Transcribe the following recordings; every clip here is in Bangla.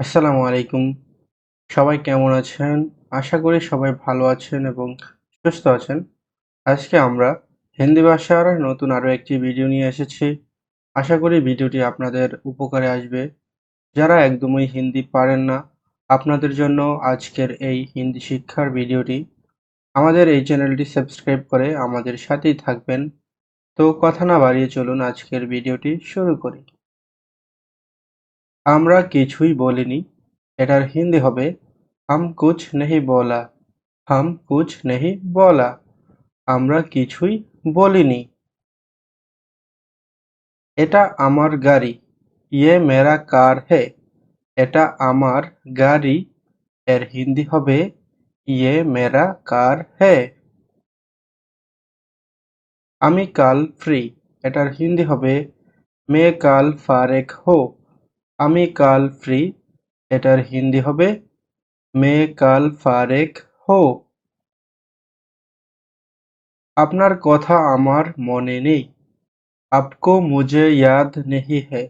আসসালামু আলাইকুম। সবাই কেমন আছেন? আশা করি সবাই ভালো আছেন এবং সুস্থ আছেন। আজকে আমরা হিন্দি ভাষার নতুন আরও একটি ভিডিও নিয়ে এসেছি। আশা করি ভিডিওটি আপনাদের উপকারে আসবে। যারা একদমই হিন্দি পারেন না, আপনাদের জন্য আজকের এই হিন্দি শিক্ষার ভিডিওটি। আমাদের এই চ্যানেলটি সাবস্ক্রাইব করে আমাদের সাথেই থাকবেন। তো কথা না বাড়িয়ে চলুন আজকের ভিডিওটি শুরু করি। আমরা কিছুই বলিনি। এটার হিন্দি হবে, হাম কুছ নেহি বলা, হাম কুছ নেহি বলা, আমরা কিছুই বলিনি। এটা আমার গাড়ি ইয়ে মেরা কার হে, এটা আমার গাড়ি, এর হিন্দি হবে ইয়ে মেরা কার হে। আমি কাল ফ্রি, এটার হিন্দি হবে, মে কাল ফারেক হো আমি কাল ফ্রি, এটার হিন্দি হবে, মে কাল ফারেক হো। আপনার কথা আমার মনে নেই। আপকো মুঝে ইয়াদ নেহি হে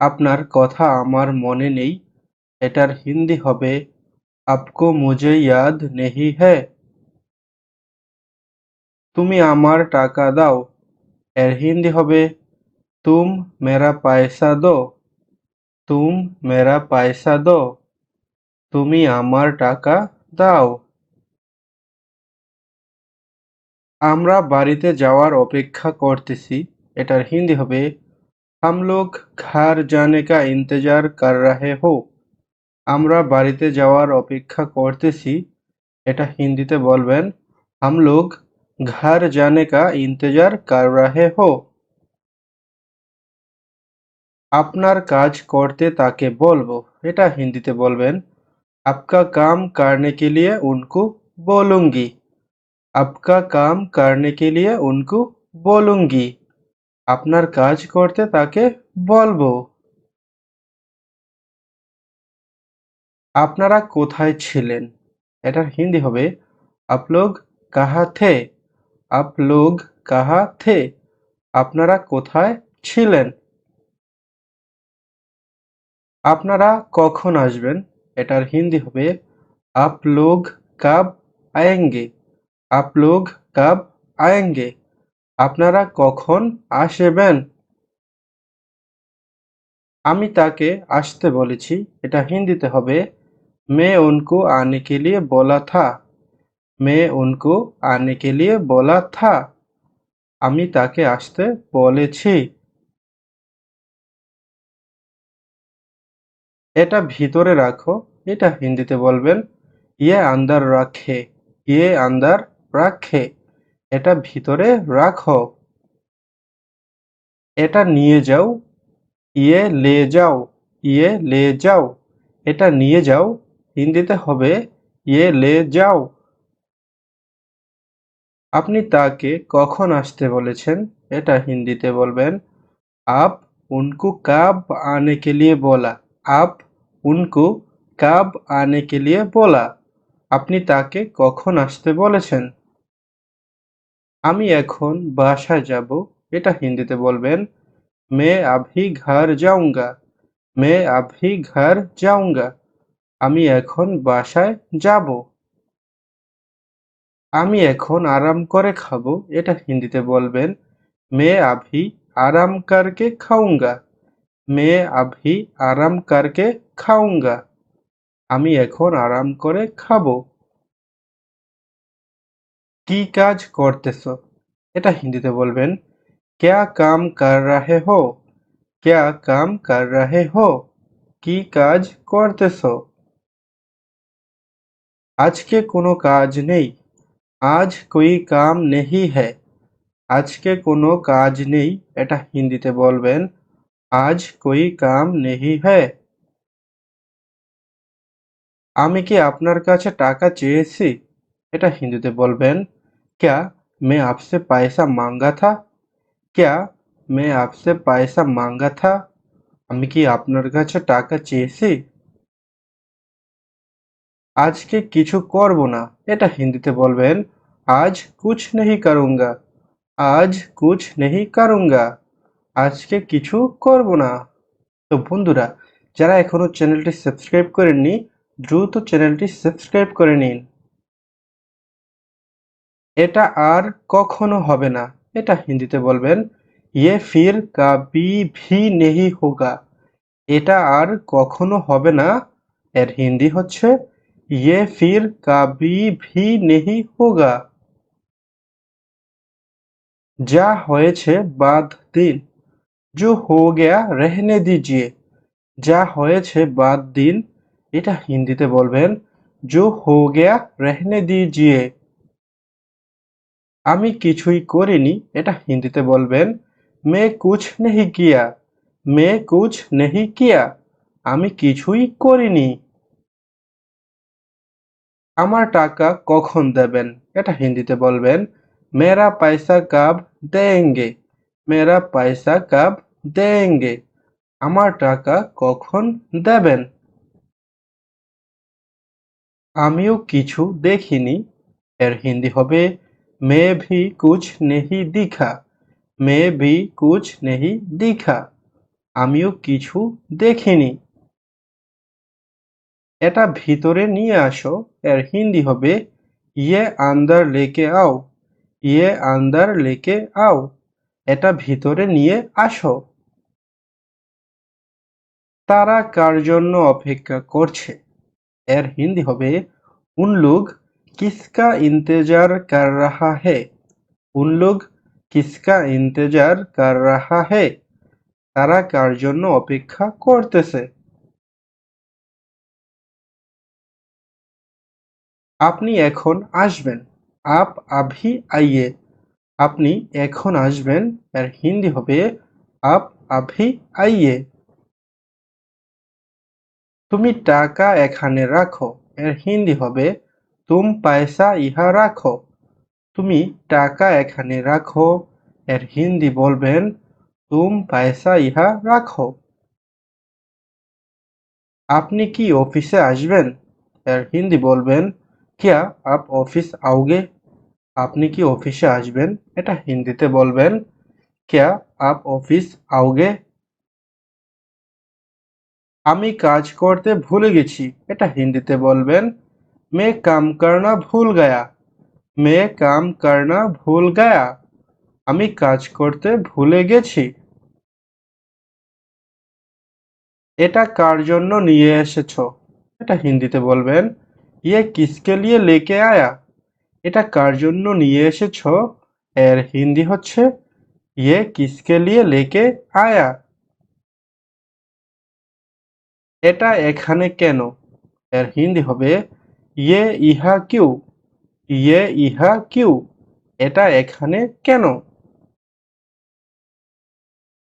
আপনার কথা আমার মনে নেই, এটার হিন্দি হবে, আপকো মুঝে ইয়াদ নেহি হে তুমি আমার টাকা দাও, এর হিন্দি হবে, তুম মেরা পয়সা দো। তুম মেরা পয়সা দো, তুমি আমার টাকা দাও। আমরা বাড়িতে যাওয়ার অপেক্ষা করতেছি এটার হিন্দি হবে আমলোক ঘর জানে কা ইন্তজার কর রাহে হো আমরা বাড়িতে যাওয়ার অপেক্ষা করতেছি এটা হিন্দিতে বলবেন আমলোক ঘর জানে কা ইন্তজার কর রাহে হো আপনার কাজ করতে তাকে বলব। এটা হিন্দিতে বলবেন, আপকা কাম কারণে কে লিয়ে উনকু বলুঙ্গি। আপকা কাম কারণে কে লিয়ে উনকু বলুঙ্গি। আপনার কাজ করতে তাকে বলব। আপনারা কোথায় ছিলেন? এটার হিন্দি হবে আপলোগ কাহা থে? আপলোগ কাহা থে? আপনারা কোথায় ছিলেন? আপনারা কখন আসবেন? এটার হিন্দি হবে আপলোগ কাব আয়েঙ্গে। আপলোগ কাব আয়েঙ্গে। আপনারা কখন আসবেন? আমি তাকে আসতে বলেছি। এটা হিন্দিতে হবে মে উনকো আনে কে লিয়ে বলা থা। মে উনকো আনে কে লিয়ে বলা থা। আমি তাকে আসতে বলেছি। এটা ভিতরে রাখো, এটা হিন্দিতে বলবেন ইয়ে আন্দার রাখে ইয়ে আন্দার রাখে, এটা ভিতরে রাখো। এটা নিয়ে যাও ইয়ে লে যাও ইয়ে লে যাও, এটা নিয়ে যাও, হিন্দিতে হবে ইয়ে লে যাও। আপনি তাকে কখন আসতে বলেছেন, এটা হিন্দিতে বলবেন, আপ উনকো কাব আনে কে লিয়ে বলা। আপ উনকো কাব আনে কে লিয়ে বলা আপনি তাকে কখন আসতে বলেছেন? আমি এখন বাসায় যাব, এটা হিন্দিতে বলবেন, মে আভি ঘর যাউঙ্গা মে আভি ঘর যাউঙ্গা আমি এখন বাসায় যাব। আমি এখন আরাম করে খাব, এটা হিন্দিতে বলবেন, মে আভি আরাম করকে খাউঙ্গা মে আভি আরাম করকে খাউঙ্গা আমি এখন আরাম করে খাবো কি কাজ করতেছো এটা হিন্দিতে বলবেন क्या काम कर रहे हो क्या काम कर रहे हो কি কাজ করতেছো আজকে কোনো কাজ নেই আজ কোই কাম নেহি है আজকে কোনো কাজ নেই এটা হিন্দিতে বলবেন আজ কই কাম নেহি হ্যায় আমি কি আপনার কাছে টাকা চেয়েছি? এটা হিন্দিতে বলবেন, ক্যা মে আপসে পয়সা মাঙ্গা থা? ক্যা মে আপসে পয়সা মাঙ্গা থা? আমি কি আপনার কাছে টাকা চেয়েছি? আজকে কিছু করব না? এটা হিন্দিতে বলবেন, আজ কুছ নেহি করুঙ্গা। আজ কুছ নেহি করুঙ্গা। আজকে কিছু করব না। তো বন্ধুরা, যারা এখনও চ্যানেলটি সাবস্ক্রাইব করেননি, দ্রুত চ্যানেলটি সাবস্ক্রাইব করে নিন। এটা আর কখনো হবে না। এটা হিন্দিতে বলবেন ইয়ে ফির কাবি ভি নেহি হোগা। এটা আর কখনো হবে না। এর হিন্দি হচ্ছে ইয়ে ফির কাবি ভি নেহি হোগা। যা হয়েছে বাদ দিন। जो हो गया रहने दीजिए যা হয়েছে বাদ দিন এটা হিন্দিতে বলবেন जो हो गया रहने दीजिए আমি কিছুই করিনি এটা হিন্দিতে বলবেন मैं कुछ नहीं किया मैं कुछ नहीं किया আমি কিছুই করিনি আমার টাকা কখন দেবেন এটা হিন্দিতে বলবেন मेरा पैसा कब देंगे মেরা পয়সা কব দেঙ্গে আমার টাকা কখন দেবেন? আমিও কিছু দেখিনি, এর হিন্দি হবে, মে ভি কুছ নেহি দিখা, মে ভি কুছ নেহি দিখা। আমিও কিছু দেখিনি। এটা ভিতরে নিয়ে আসো, এর হিন্দি হবে ইয়ে আন্দার লেকে আও ইয়ে আন্দার লেকে আও। এটা ভিতরে নিয়ে আসো। তারা কার জন্য অপেক্ষা করছে? এর হিন্দি হবে উন লোগ কিসকা ইন্তজার কর রাহা হে? উন কিসকা ইন্তজার কর রাহা হে? তারা কার জন্য অপেক্ষা করতেছে? আপনি এখন আসবেন। আপ আভি আইয়ে। আপনি এখন আসবেন এর হিন্দি হবে আপ আভি আইয়ে। তুমি টাকা এখানে রাখো, এর হিন্দি হবে তুম পয়সা ইহা রাখো। তুমি টাকা এখানে রাখো, এর হিন্দি বলবেন তুম পয়সা ইহা রাখো। আপনি কি অফিসে আসবেন? এর হিন্দি বলবেন, কিয়া, আপ অফিস আউগে আপনি কি অফিসে আসবেন? এটা হিন্দিতে বলবেন, ক্যা আপ অফিস আওগে? আমি কাজ করতে ভুলে গেছি, এটা হিন্দিতে বলবেন, মে কাম কারনা ভুল গায়া। মে কাম কারনা ভুল গায়া। আমি কাজ করতে ভুলে গেছি। এটা কার জন্য নিয়ে এসেছ? এটা হিন্দিতে বলবেন ইয়ে কিসকে লিয়ে লেকে আয়া? এটা কার জন্য নিয়ে এসেছ? এর হিন্দি হচ্ছে ইয়ে কিসকে লিয়ে লেকে আয়া? এটা এখানে কেন? এর হিন্দি হবে ইয়ে ইহা কিউ? ইয়ে ইহা কিউ? এটা এখানে কেন?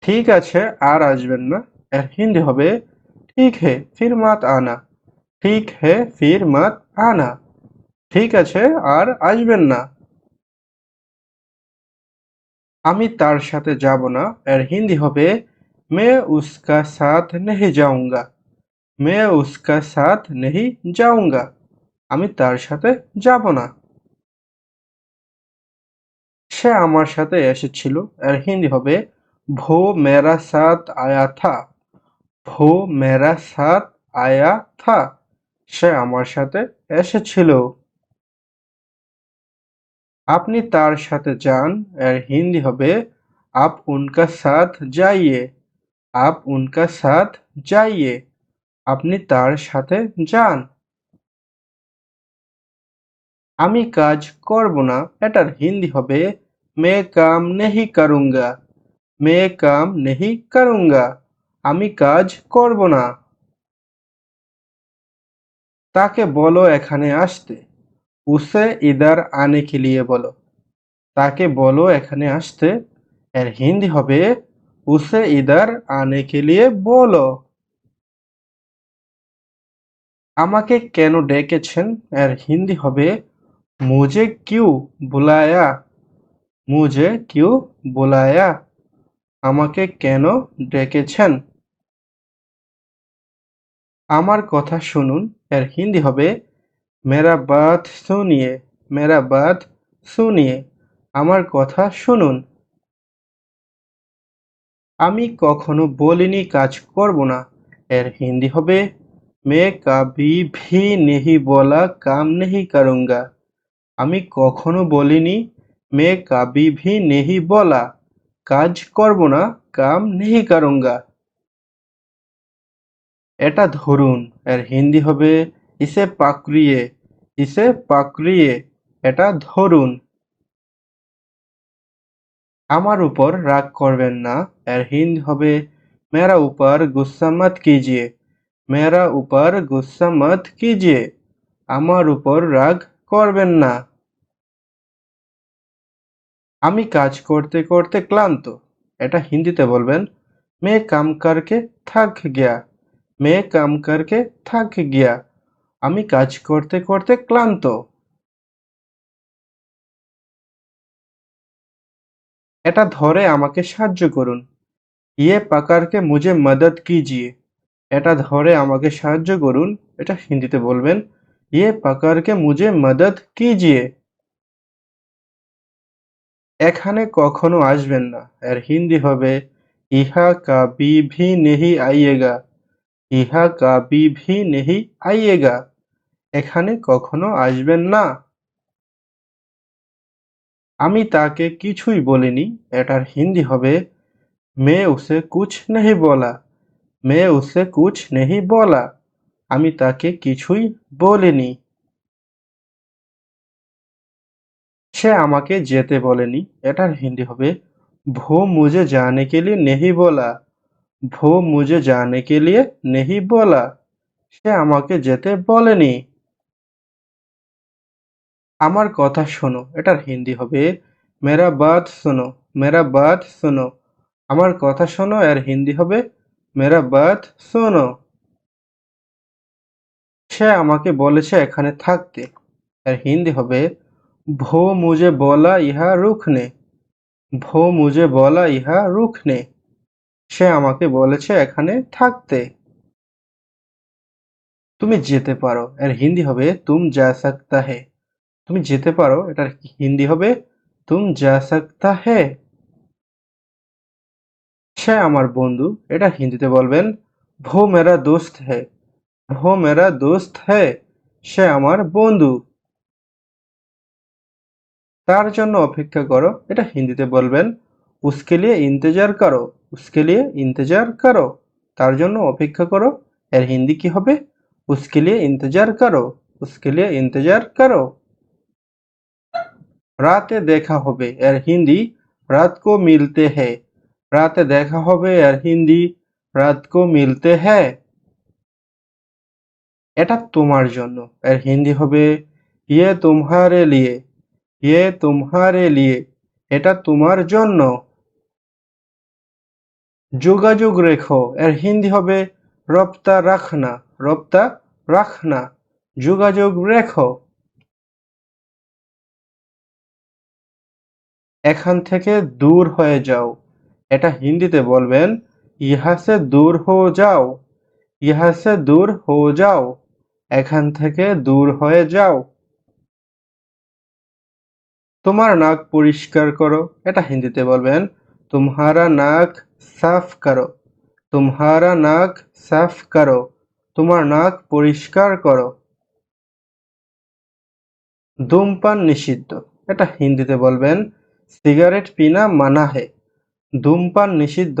ঠিক আছে, আর আসবেন না। এর হিন্দি হবে, ঠিক হে ফির মাত আনা। ঠিক হে ফির মাত আনা। ঠিক আছে, আর আসবেন না। আমি তার সাথে যাব না, এর হিন্দি হবে, মে উসকা সাথ নেহি যাউঙ্গা মে উসকা সাথ নেহি যাউঙ্গা আমি তার সাথে যাব না। সে আমার সাথে এসেছিল, এর হিন্দি হবে, ভো মেরা সাথ আয়া থা, ভো মেরা সাথ আয়া থা। সে আমার সাথে এসেছিল। আপনি তার সাথে যান, এর হিন্দি হবে, আপ উনকা সাথ যাইয়ে, আপ উনকা সাথ যাইয়ে, আপনি তার সাথে যান। আমি কাজ করব না, এটার হিন্দি হবে, মে কাম নেহি করুঙ্গা, মে কাম নেহি করুঙ্গা, আমি কাজ করব না। তাকে বলো এখানে আসতে। উসে ইদার আনে কে লিয়ে বলো। তাকে বলো এখানে আসতে, এর হিন্দি হবে উসে ইদার আনে কে লিয়ে বলো। আমাকে কেন ডেকেছেন? এর হিন্দি হবে মুজে কিউ বুলায়া মুজে কিউ বুলায়া, আমাকে কেন ডেকেছেন? আমার কথা শুনুন, এর হিন্দি হবে মেরা বাত সুনিয়ে মেরা বাত সুনিয়ে আমার কথা শুনুন। আমি কখনো বলিনি কাজ করব না। এর হিন্দি হবে, মে কাবি ভি নেহি বলা কাম নেহি করুঙ্গা। আমি কখনো বলিনি, মে কাবি ভি নেহি বলা কাজ করব না, কাম নেহি করুঙ্গা। এটা ধরুন, এর হিন্দি হবে ইসে পাকড়িয়ে ইসে পাকড়িয়ে, এটা ধরুন। আমার উপর রাগ করবেন না, এর হিন্দ হবে, মেরা উপর গুসা মত কিজিয়ে, মেরা উপর গুসা মত কিজিয়ে, আমার উপর রাগ করবেন না। আমি কাজ করতে করতে ক্লান্ত। এটা হিন্দিতে বলবেন, মে কাম করকে থাক গিয়া, মে কাম করকে থাক গিয়া। আমি কাজ করতে করতে ক্লান্ত। এটা ধরে আমাকে সাহায্য করুন। ইয়ে পাকারকে মুঝে মদদ কিজিয়ে। এটা ধরে আমাকে সাহায্য করুন। এটা হিন্দিতে বলবেন ইয়ে পাকারকে মুঝে মদদ কিজিয়ে। এখানে কখনো আসবেন না। এর হিন্দি হবে, ইহা কাবি ভি নেহি আইয়েগা। ইহা কাবি ভি নেহি আইয়েগা। এখানে কখনো আসবেন না। আমি তাকে কিছুই বলিনি, এটার হিন্দি হবে মে উসে কুছ নেহি বলা মে উসে কুছ নেহি বলা। আমি তাকে কিছুই বলিনি। সে আমাকে যেতে বলেনি, এটার হিন্দি হবে, ভো মুঝে জানে কে লিয়ে নেহি বলা, ভো মুঝে জানে কে লিয়ে নেহি বলা। সে আমাকে যেতে বলেনি। আমার কথা শোনো, এটার হিন্দি হবে, মেরা বাত শোনো, মেরা বাদ শোনো। আমার কথা শোনো, এর হিন্দি হবে, মেরা বাত শোনো। সে আমাকে বলেছে এখানে থাকতে। এর হিন্দি হবে, ভো মুজে বলা ইহা রুখনে, ভো মুজে বলা ইহা রুখনে। সে আমাকে বলেছে এখানে থাকতে। তুমি যেতে পারো, এর হিন্দি হবে, তুম যা সকতা হে। তুমি যেতে পারো এটার হিন্দি হবে। তুম যা সকতা হে সে আমার বন্ধু, এটা হিন্দিতে বলবেন, ভো মেরা দোস্ত হে ভো মেরা দোস্ত হে সে আমার বন্ধু। তার জন্য অপেক্ষা করো, এটা হিন্দিতে বলবেন, উসকে লিয়ে ইন্তজার করো, উসকে লিয়ে ইন্তজার করো। তার জন্য অপেক্ষা করো, এর হিন্দি কি হবে? উসকে লিয়ে ইন্তজার করো, উসকে লিয়ে ইন্তজার করো। রাতে দেখা হবে, এর হিন্দি রাত কো মিলতে হ্যায়। রাতে দেখা হবে, এর হিন্দি রাত কো মিলতে হ্যায়। এটা তোমার জন্য, এর হিন্দি হবে ইয়ে তোমারে লিয়ে ইয়ে তোমারে লিয়ে, এটা তোমার জন্য। যোগাযোগ রেখো, এর হিন্দি হবে, রপ্তা রাখনা রপ্তা রাখনা। যোগাযোগ রেখো। এখান থেকে দূর হয়ে যাও। এটা হিন্দিতে বলবেন, ইহা সে দূর হো যাও, ইহা সে দূর হো যাও, এখান থেকে দূর হয়ে যাও। তোমার নাক পরিষ্কার করো। এটা হিন্দিতে বলবেন, তুমহারা নাক সাফ করো, তুমহারা নাক সাফ করো, তোমার নাক পরিষ্কার করো। ধূমপান নিষিদ্ধ। এটা হিন্দিতে বলবেন সিগারেট পিনা মানা হে। ধূমপান নিষিদ্ধ।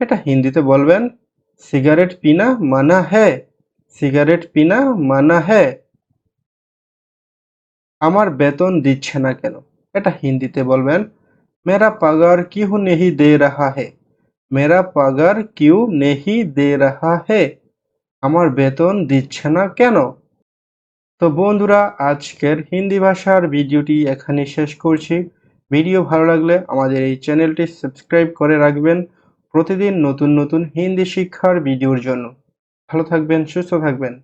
এটা হিন্দিতে বলবেন, সিগারেট পিনা মানা হে। সিগারেট পিনা মানা হে। আমার বেতন দিচ্ছে না কেন? এটা হিন্দিতে বলবেন, মেরা পাগার কিউ নেহি দে রাহা হে? মেরা পাগার কিউ নেহি দে রাহা হে? আমার বেতন দিচ্ছে না কেন? তো বন্ধুরা, আজকের হিন্দি ভাষার ভিডিওটি এখানে শেষ করছি। ভিডিও ভালো লাগলে আমাদের এই চ্যানেলটি সাবস্ক্রাইব করে রাখবেন প্রতিদিন নতুন নতুন হিন্দি শিক্ষার ভিডিওর জন্য। ভালো থাকবেন, সুস্থ থাকবেন।